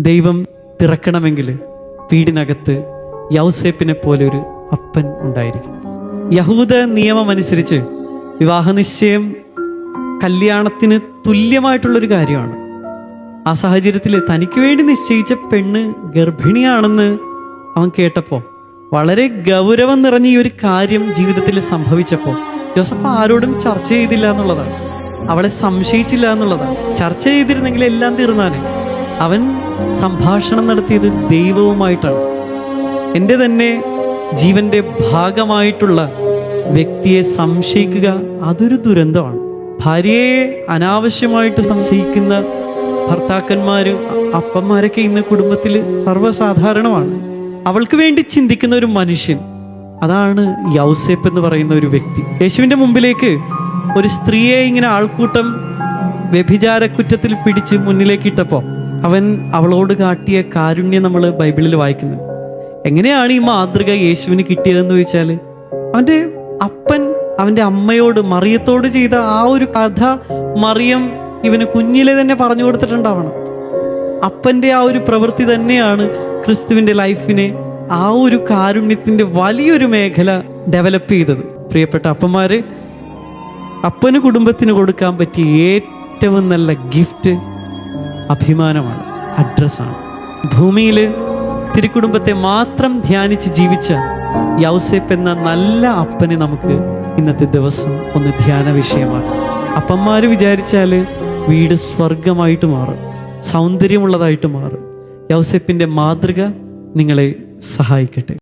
ദൈവം പിറക്കണമെങ്കിൽ വീടിനകത്ത് യൗസേപ്പിനെ പോലെ ഒരു അപ്പൻ ഉണ്ടായിരിക്കും യഹൂദ നിയമം അനുസരിച്ച് വിവാഹനിശ്ചയം കല്യാണത്തിന് തുല്യമായിട്ടുള്ളൊരു കാര്യമാണ്. ആ സാഹചര്യത്തിൽ തനിക്ക് വേണ്ടി നിശ്ചയിച്ച പെണ്ണ് ഗർഭിണിയാണെന്ന് അവൻ കേട്ടപ്പോൾ വളരെ ഗൗരവം നിറഞ്ഞ ഈ ഒരു കാര്യം ജീവിതത്തിൽ സംഭവിച്ചപ്പോൾ ജോസഫ് ആരോടും ചർച്ച ചെയ്തില്ല എന്നുള്ളതാണ്. അവളെ സംശയിച്ചില്ല എന്നുള്ളതാണ്. ചർച്ച ചെയ്തിരുന്നെങ്കിൽ എല്ലാം തീർന്നാനെ. അവൻ സംഭാഷണം നടത്തിയത് ദൈവവുമായിട്ടാണ്. എന്റെ തന്നെ ജീവന്റെ ഭാഗമായിട്ടുള്ള വ്യക്തിയെ സംശയിക്കുക അതൊരു ദുരന്തമാണ്. ഭാര്യയെ അനാവശ്യമായിട്ട് സംശയിക്കുന്ന ഭർത്താക്കന്മാരും അപ്പന്മാരൊക്കെ ഇന്ന് കുടുംബത്തിൽ സർവസാധാരണമാണ്. അവൾക്ക് വേണ്ടി ചിന്തിക്കുന്ന ഒരു മനുഷ്യൻ അതാണ് യൗസേപ്പ് എന്ന് പറയുന്ന ഒരു വ്യക്തി. യേശുവിന്റെ മുമ്പിലേക്ക് ഒരു സ്ത്രീയെ ഇങ്ങനെ ആൾക്കൂട്ടം വ്യഭിചാര കുറ്റത്തിൽ പിടിച്ച് മുന്നിലേക്ക് ഇട്ടപ്പോൾ അവൻ അവളോട് കാട്ടിയ കാരുണ്യം നമ്മൾ ബൈബിളിൽ വായിക്കുന്നത് എങ്ങനെയാണ് ഈ മാതൃക യേശുവിന് കിട്ടിയതെന്ന് ചോദിച്ചാൽ അവന്റെ അപ്പൻ അവന്റെ അമ്മയോട് മറിയത്തോട് ചെയ്ത ആ ഒരു കഥ മറിയം ഇവന് കുഞ്ഞിലെ തന്നെ പറഞ്ഞു കൊടുത്തിട്ടുണ്ടാവണം. അപ്പന്റെ ആ ഒരു പ്രവൃത്തി തന്നെയാണ് ക്രിസ്തുവിന്റെ ലൈഫിനെ ആ ഒരു കാരുണ്യത്തിന്റെ വലിയൊരു മേഖല ഡെവലപ്പ് ചെയ്തത്. പ്രിയപ്പെട്ട അപ്പന്മാര് അപ്പന് കുടുംബത്തിന് കൊടുക്കാൻ പറ്റിയ ഏറ്റവും നല്ല ഗിഫ്റ്റ് അഭിമാനമാണ് അഡ്രസ്സാണ്. ഭൂമിയിൽ തിരുക്കുടുംബത്തെ മാത്രം ധ്യാനിച്ച് ജീവിച്ച യൗസേപ്പ് എന്ന നല്ല അപ്പനെ നമുക്ക് ഇന്നത്തെ ദിവസം ഒന്ന് ധ്യാന വിഷയമാണ് അപ്പന്മാർ വിചാരിച്ചാൽ വീട് സ്വർഗമായിട്ട് മാറും സൗന്ദര്യമുള്ളതായിട്ട് മാറും. യൗസേപ്പിന്റെ മാതൃക നിങ്ങളെ സഹായിക്കട്ടെ.